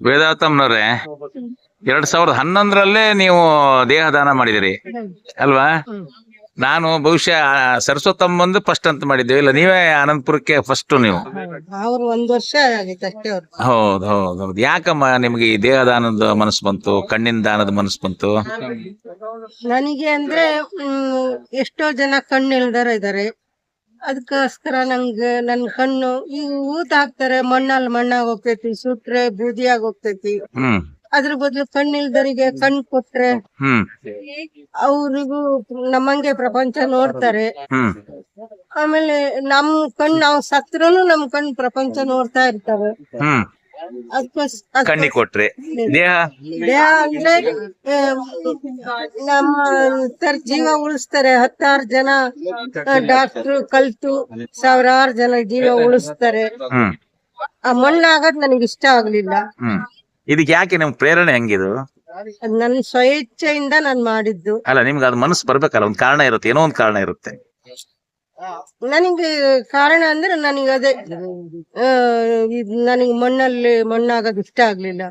ವೇದಾತಮ್ನವ್ರೆ ಎರಡ್ ಸಾವಿರದ ಹನ್ನೊಂದರಲ್ಲೇ ನೀವು ದೇಹ ದಾನ ಮಾಡಿದಿರಿ ಅಲ್ವಾ? ನಾನು ಬಹುಶಃ ಸರಸ್ವತಮ್ಮ ಸರಸ್ವತಮ್ಮಂದು ಫಸ್ಟ್ ಅಂತ ಮಾಡಿದ್ದೇವೆ. ಇಲ್ಲ ನೀವೇ ಅನಂತಪುರಕ್ಕೆ ಫಸ್ಟ್ ನೀವು. ಅವ್ರು ಒಂದ್ ವರ್ಷ ಆಗಿತ್ತು ಅಷ್ಟೇ ಅವ್ರು. ಹೌದು ಹೌದು ಹೌದು. ಯಾಕಮ್ಮ ನಿಮ್ಗೆ ಈ ದೇಹ ದಾನದ ಮನಸ್ಸು ಬಂತು ಕಣ್ಣಿನ ದಾನದ ಮನಸ್ಸು ಬಂತು? ನನಗೆ ಅಂದ್ರೆ ಎಷ್ಟೋ ಜನ ಕಣ್ಣು ಇಲ್ದಾರ ಇದಾರೆ ಅದಕ್ಕೋಸ್ಕರ ನಂಗೆ ನನ್ ಕಣ್ಣು ಈಗ ಊತ ಹಾಕ್ತಾರೆ ಮಣ್ಣಲ್ಲಿ ಮಣ್ಣಾಗ ಹೋಗ್ತೈತಿ ಸುಟ್ರೆ ಬೂದಿಯಾಗಿ ಹೋಗ್ತೈತಿ. ಅದ್ರ ಬದಲು ಕಣ್ಣಿಲ್ದರಿಗೆ ಕಣ್ ಕೊಟ್ರೆ ಅವ್ರಿಗೂ ನಮ್ಮಂಗೆ ಪ್ರಪಂಚ ನೋಡ್ತಾರೆ. ಆಮೇಲೆ ನಮ್ ಕಣ್ ನಾವ್ ಸತ್ರನು ನಮ್ ಕಣ್ ಪ್ರಪಂಚ ನೋಡ್ತಾ ಇರ್ತವೆ. ಅದಕ್ಕೋಸ್ ಕೊಟ್ರಿ. ದೇಹ? ದೇಹ ಅಂದ್ರೆ ನಮ್ಮ ಜೀವ ಉಳಿಸ್ತಾರೆ. ಹತ್ತಾರು ಜನ ಡಾಕ್ಟ್ರು ಕಲ್ತು ಸಾವಿರಾರು ಜನ ಜೀವ ಉಳಿಸ್ತಾರೆ. ಆ ಮಣ್ಣಾಗದ್ ನನಗೆ ಇಷ್ಟ ಆಗ್ಲಿಲ್ಲ. ಇದಕ್ಕೆ ಯಾಕೆ ನಿಮ್ ಪ್ರೇರಣೆ ಹೆಂಗಿದು? ಅದ್ ನನ್ ಸ್ವಇಚ್ಛೆಯಿಂದ ನಾನ್ ಮಾಡಿದ್ದು. ಅಲ್ಲ ನಿಮ್ಗೆ ಅದು ಮನಸ್ಸು ಬರ್ಬೇಕಲ್ಲ ಒಂದ್ ಕಾರಣ ಇರುತ್ತೆ ಏನೋ ಒಂದ್ ಕಾರಣ ಇರುತ್ತೆ. ನನಗೆ ಕಾರಣ ಅಂದ್ರೆ ನನಗೆ ಅದೇ ಆ, ಇದ್ ನನಗೆ ಮಣ್ಣಲ್ಲಿ ಮಣ್ಣಾಗೋದು ಇಷ್ಟ ಆಗ್ಲಿಲ್ಲ.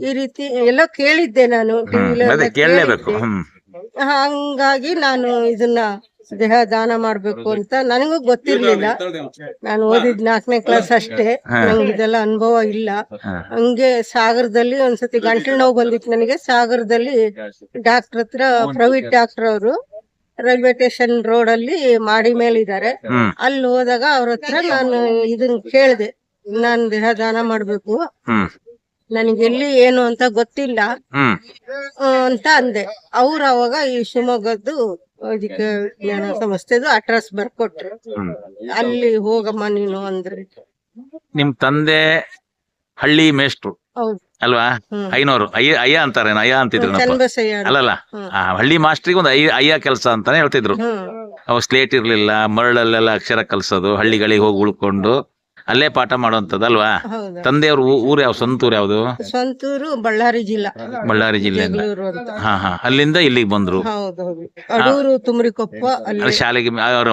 ಈ ರೀತಿ ಎಲ್ಲ ಕೇಳಿದ್ದೆ ನಾನು. ಹ್ಮ್ ಅದೇ ಕೇಳಲೇಬೇಕು ಹ್ಮ್. ಹಂಗಾಗಿ ನಾನು ಇದನ್ನ ದೇಹ ದಾನ ಮಾಡ್ಬೇಕು ಅಂತ ನನಗೂ ಗೊತ್ತಿರ್ಲಿಲ್ಲ. ನಾನು ಓದಿದ್ ನಾಲ್ಕನೇ ಕ್ಲಾಸ್ ಅಷ್ಟೇ. ನಂಗೆ ಇದೆಲ್ಲ ಅನುಭವ ಇಲ್ಲ. ಹಂಗೆ ಸಾಗರದಲ್ಲಿ ಒಂದ್ಸತಿ ಗಂಟಲು ನೋವು ಬಂದಿತ್ತು ನನಗೆ. ಸಾಗರದಲ್ಲಿ ಡಾಕ್ಟರ್ ಹತ್ರ ಪ್ರವೀಟ್ ಡಾಕ್ಟರ್ ಅವರು. ರೈಲ್ವೆ ಸ್ಟೇಷನ್ ರೋಡ್ ಅಲ್ಲಿ ಮಾಡಿ ಮೇಲಿದ್ದಾರೆ. ಅಲ್ಲಿ ಹೋದಾಗ ಅವ್ರ ಹತ್ರ ನಾನು ಇದನ್ನ ಕೇಳಿದೆ ನಾನ್ ದೇಹ ದಾನ ಮಾಡ್ಬೇಕು ನನಗೆ ಎಲ್ಲಿ ಏನು ಅಂತ ಗೊತ್ತಿಲ್ಲ. ಅಂತ ಅಂದೆ. ಅವ್ರ ಅವಾಗ ಈ ಶಿವಮೊಗ್ಗದ್ದು ಇದಕ್ಕೆ ವಿಜ್ಞಾನ ಸಂಸ್ಥೆದು ಅಡ್ರೆಸ್ ಬರ್ಕೊಟ್ರು. ಅಲ್ಲಿ ಹೋಗಮ್ಮ ನೀನು ಅಂದ್ರೆ. ನಿಮ್ ತಂದೆ ಹಳ್ಳಿ ಮೇಷ್ಟ್ರು. ಹೌದು. ಅಲ್ವಾ? ಐನೂರು. ಅಯ್ಯ ಅಯ್ಯ ಅಂತಾರೆ ಅಯ್ಯ ಅಂತಿದ್ರು ಅಲ್ಲಲ್ಲ? ಹಳ್ಳಿ ಮಾಸ್ಟ್ರಿಗೆ ಒಂದು ಅಯ್ಯ ಅಯ್ಯ ಕೆಲಸ ಅಂತಾನೆ ಹೇಳ್ತಿದ್ರು. ಅವ್ ಸ್ಲೇಟ್ ಇರ್ಲಿಲ್ಲ ಮರಳಲ್ಲೆಲ್ಲ ಅಕ್ಷರ ಕಲ್ಸೋದು ಹಳ್ಳಿಗಳಿಗೆ ಹೋಗಿ ಉಳ್ಕೊಂಡು ಅಲ್ಲೇ ಪಾಠ ಮಾಡುವಂಥದ್ದು ಅಲ್ವಾ? ತಂದೆಯವ್ರ ಊರು ಯಾವ ಸ್ವಂತ ಊರು ಯಾವ್ದು? ಸ್ವಂತೂರು ಬಳ್ಳಾರಿ ಜಿಲ್ಲಾ. ಬಳ್ಳಾರಿ ಜಿಲ್ಲೆ. ಹಾ ಹಾ. ಅಲ್ಲಿಂದ ಇಲ್ಲಿಗೆ ಬಂದ್ರು. ತುಮರಿಕೊಪ್ಪ ಅಡೂರು ತುಮ್ರಿಕೊಪ್ಪ ಅಲ್ಲಿ ಅಲ್ಲಿ ಶಾಲೆಗೆ ಅವ್ರ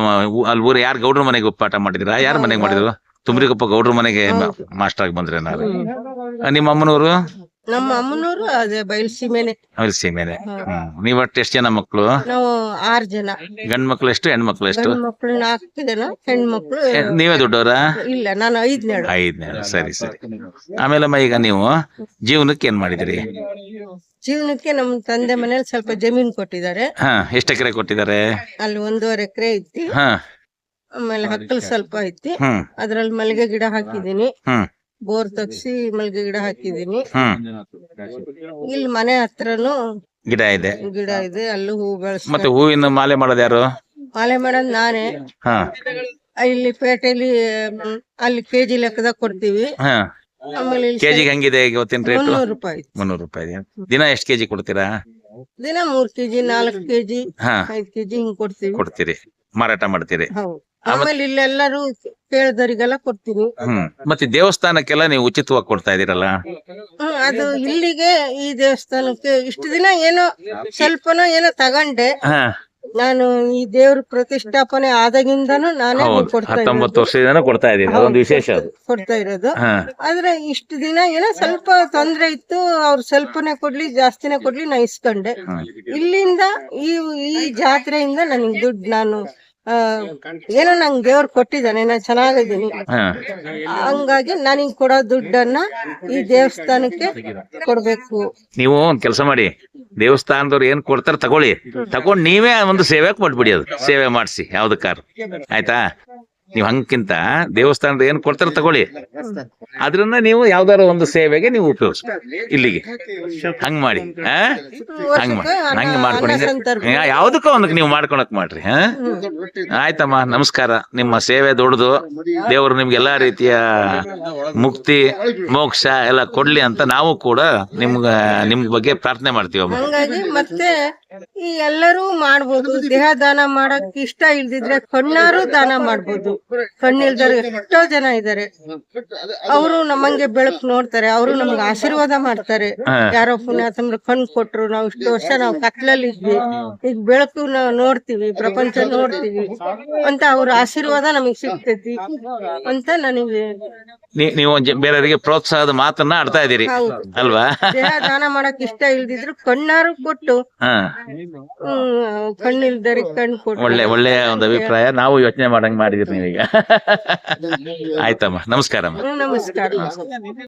ಅಲ್ಲಿ ಊರು ಯಾರು ಗೌಡ್ರ ಮನೆಗೆ ಪಾಠ ಮಾಡಿದ್ರ? ಯಾರ ಮನೆಗೆ ಮಾಡಿದ್ರು? ತುಮರಿಕೊಪ್ಪ ಗೌಡ್ರ ಮನೆಗೆ ಮಾಸ್ಟರ್ ಆಗಿ ಬಂದ್ರೆ ಏನಾರು ನಿಮ್ಮ ಅಮ್ಮನವರು? ನಮ್ಮ ಅಮ್ಮನವರು ಅದೇ ಬಯಲ್ಸೀಮೆನೆ ಅವ್ರ ಸೀಮೆನೆ ಹ್ಮ್. ನೀವ್ ಒಟ್ಟು ಎಷ್ಟು ಜನ ಮಕ್ಕಳು ನಾವು ಆರ್ ಜನ. ಗಂಡ್ ಮಕ್ಳು ಎಷ್ಟು ಹೆಣ್ಮಕ್ಳು ಎಷ್ಟು? ಗಂಡ್ ಮಕ್ಳು ನಾಲ್ಕು ಜನ ಹೆಣ್ಮಕ್ಳು ಏ, ನೀವೇ ದೊಡ್ಡವರ? ಇಲ್ಲ ನಾನು ಐದ್ನೇಳು. ಐದನೇ ಸರಿ ಸರಿ. ಆಮೇಲೆ ಈಗ ನೀವು ಜೀವನಕ್ಕೆ ಏನ್ ಮಾಡಿದಿರಿ? ಜೀವನಕ್ಕೆ ನಮ್ ತಂದೆ ಮನೇಲಿ ಸ್ವಲ್ಪ ಜಮೀನ್ ಕೊಟ್ಟಿದ್ದಾರೆ. ಹಾ ಎಷ್ಟು ಎಕರೆ ಕೊಟ್ಟಿದ್ದಾರೆ? ಅಲ್ಲಿ ಒಂದೂವರೆ ಎಕರೆ ಐತಿ. ಹಾ. ಆಮೇಲೆ ಹಕ್ಕಲ್ ಸ್ವಲ್ಪ ಐತಿ. ಹ್ಮ್. ಅದ್ರಲ್ಲಿ ಮಲ್ಲಿಗೆ ಗಿಡ ಹಾಕಿದೀನಿ ಹ್ಮ್. ಬೋರ್ ತಗ್ಸಿ ಮಲ್ಗೆ ಗಿಡ ಹಾಕಿದೀನಿ ಹ್ಮ್ ಇಲ್ಲಿ ಮನೆ ಹತ್ರನು ಗಿಡ ಇದೆ. ಗಿಡ ಇದೆ. ಅಲ್ಲೂ ಹೂ ಬೆಳೆಸ್ ಮತ್ತೆ ಹೂವಿನ ಮಾಲೆ ಮಾಡೋದು ಯಾರು? ಮಾಲೆ ಮಾಡೋದ್ ನಾನೇ. ಹಾ. ಇಲ್ಲಿ ಪೇಟೆಲಿ ಮ್, ಅಲ್ಲಿ ಕೆಜಿ ಲೆಕ್ಕದಾಗ ಕೊಡ್ತೀವಿ. ಹಾ. ಆಮೇಲೆ ಇಲ್ಲಿ ಕೆಜಿಗೆ ಹೆಂಗಿದೆ ಇವತ್ತಿನ ರೇಟ್? ಮುನ್ನೂರು ರೂಪಾಯಿ ಮುನ್ನೂರು ರೂಪಾಯಿ ಇದೆ. ದಿನ ಎಷ್ಟು ಕೆಜಿ ಕೊಡ್ತೀರಾ? ದಿನ ಮೂರ್ ಕೆಜಿ ನಾಲ್ಕು ಕೆಜಿ ಹಾ. ಐದ್ ಕೆಜಿ ಹಿಂಗ್ ಕೊಡ್ತೀವಿ. ಕೊಡ್ತೀರಿ. ಮಾರಾಟ ಮಾಡ್ತೀರಿ. ಹೌದು. ಆಮೇಲೆ ಇಲ್ಲೆಲ್ಲರೂ ಕೇಳಿದವರಿಗೆಲ್ಲ ಕೊಡ್ತೀನಿ. ಹ್ಮ್. ಮತ್ತೆ ದೇವಸ್ಥಾನಕ್ಕೆಲ್ಲ ನೀವು ಉಚಿತವಾಗಿ ಕೊಡ್ತಾ ಇದೀರಲ್ಲ ಹ್ಮ್ ಅದು ಇಲ್ಲಿಗೆ ಈ ದೇವಸ್ಥಾನಕ್ಕೆ ಇಷ್ಟು ದಿನ ಏನೋ ಸ್ವಲ್ಪನೋ ಏನೋ ತಗೊಂಡೆ. ಹಾ. ನಾನು ಈ ದೇವ್ರ ಪ್ರತಿಷ್ಠಾಪನೆ ಆದಾಗಿಂದನು ನಾನೇ ಹೌದು ಕೊಡ್ತಾ ಹತ್ತೊಂಬತ್ತು ಇರೋದು ವರ್ಷದಿಂದ ಕೊಡ್ತಾ ಇದೀರಿ ಅದೊಂದು ವಿಶೇಷ ಅದು. ಕೊಡ್ತಾ ಇರೋದು. ಹಾ. ಆದ್ರೆ ಇಷ್ಟು ದಿನ ಏನೋ ಸ್ವಲ್ಪ ತೊಂದ್ರೆ ಇತ್ತು ಅವ್ರು ಸ್ವಲ್ಪನೇ ಕೊಡ್ಲಿ ಜಾಸ್ತಿನೇ ಕೊಡ್ಲಿ ನಾ ಇಸ್ಕೊಂಡೆ. ಇಲ್ಲಿಂದ ಈ ಈ ಜಾತ್ರೆಯಿಂದ ನನಗೆ ದುಡ್ಡು ನಾನು ಏನೋ ನಂಗೆ ದೇವ್ರು ಕೊಟ್ಟಿದ್ದಾನೆ ನಾನು ಚೆನ್ನಾಗಿದ್ದೀನಿ. ಹಂಗಾಗಿ ನನಗ್ ಕೊಡೋ ದುಡ್ಡನ್ನ ಈ ದೇವಸ್ಥಾನಕ್ಕೆ ಕೊಡ್ಬೇಕು. ನೀವು ಒಂದ್ ಕೆಲಸ ಮಾಡಿ ದೇವಸ್ಥಾನದವ್ರು ಏನ್ ಕೊಡ್ತಾರ ತಗೊಳ್ಳಿ. ತಗೊಂಡ್ ನೀವೇ ಒಂದು ಸೇವೆ ಕೊಟ್ಬಿಡಿ ಅದು. ಸೇವೆ ಮಾಡಿಸಿ ಯಾವ್ದಕ್ಕಾರ ಆಯ್ತಾ? ನೀವ್ ಹಂಗಿಂತ ದೇವಸ್ಥಾನದ ಏನ್ ಕೊಡ್ತಾರ ತಗೊಳ್ಳಿ. ಅದ್ರನ್ನ ನೀವು ಯಾವ್ದಾರ ಒಂದು ಸೇವೆಗೆ ನೀವು ಉಪಯೋಗಿಸಿ ಇಲ್ಲಿಗೆ. ಹಂಗ್ ಮಾಡಿ ಹಂಗ ಮಾಡಿ ಹಂಗ್ ಮಾಡ್ಕೊಂಡು. ಯಾವ್ದಕ್ಕೂ ಒಂದಕ್ಕೆ ನೀವು ಮಾಡ್ಕೊಳಕ್ ಮಾಡ್ರಿ ಹ ಆಯ್ತಮ್ಮ ನಮಸ್ಕಾರ. ನಿಮ್ಮ ಸೇವೆ ದೊಡ್ಡದು. ದೇವರು ನಿಮ್ಗೆ ಎಲ್ಲಾ ರೀತಿಯ ಮುಕ್ತಿ ಮೋಕ್ಷ ಎಲ್ಲ ಕೊಡ್ಲಿ ಅಂತ ನಾವು ಕೂಡ ನಿಮ್ಗ ನಿಮ್ ಬಗ್ಗೆ ಪ್ರಾರ್ಥನೆ ಮಾಡ್ತೀವಮ್ಮ ಮತ್ತೆ ಈ ಎಲ್ಲರೂ ಮಾಡ್ಬೋದು. ದೇಹ ದಾನ ಮಾಡಕ್ ಇಷ್ಟ ಇಲ್ದಿದ್ರೆ ಕಣ್ಣಾರು ದಾನ ಮಾಡ್ಬೋದು. ಕಣ್ಣಿಲ್ದರು ಎಷ್ಟೋ ಜನ ಇದ್ದಾರೆ. ಅವರು ನಮ್ಮಂಗೆ ಬೆಳಕು ನೋಡ್ತಾರೆ ಅವರು ನಮ್ಗೆ ಆಶೀರ್ವಾದ ಮಾಡ್ತಾರೆ. ಯಾರೋ ಪುಣ್ಯಾತಮ್ರು ಕಣ್ ಕೊಟ್ರು ನಾವು ಇಷ್ಟು ವರ್ಷ ನಾವು ಕತ್ಲಲ್ಲಿ ಇದ್ವಿ. ಈಗ ಬೆಳಕು ನಾವು ನೋಡ್ತೀವಿ ಪ್ರಪಂಚ ನೋಡ್ತೀವಿ ಅಂತ ಅವ್ರ ಆಶೀರ್ವಾದ ನಮಗ್ ಸಿಗ್ತೈತಿ ಅಂತ ನನಗೆ ನೀವು ಬೇರೆಯವರಿಗೆ ಪ್ರೋತ್ಸಾಹದ ಮಾತನ್ನ ಆಡ್ತಾ ಇದೀರಿ ಅಲ್ವಾ? ದೇಹ ದಾನ ಮಾಡಕ್ ಇಷ್ಟ ಇಲ್ದಿದ್ರು ಕಣ್ಣಾರು ಕೊಟ್ಟು ಕಣ್ಣಿಲ್ದರಿ ಕಣ್ ಕೊಟ್ಟು. ಒಳ್ಳೆ ಒಳ್ಳೆಯ ಒಂದು ಅಭಿಪ್ರಾಯ. ನಾವು ಯೋಚನೆ ಮಾಡಂಗ್ ಮಾಡಿದಿರಿ ನೀವೀಗ ಆಯ್ತಮ್ಮ ನಮಸ್ಕಾರಮ್ಮ. ನಮಸ್ಕಾರ.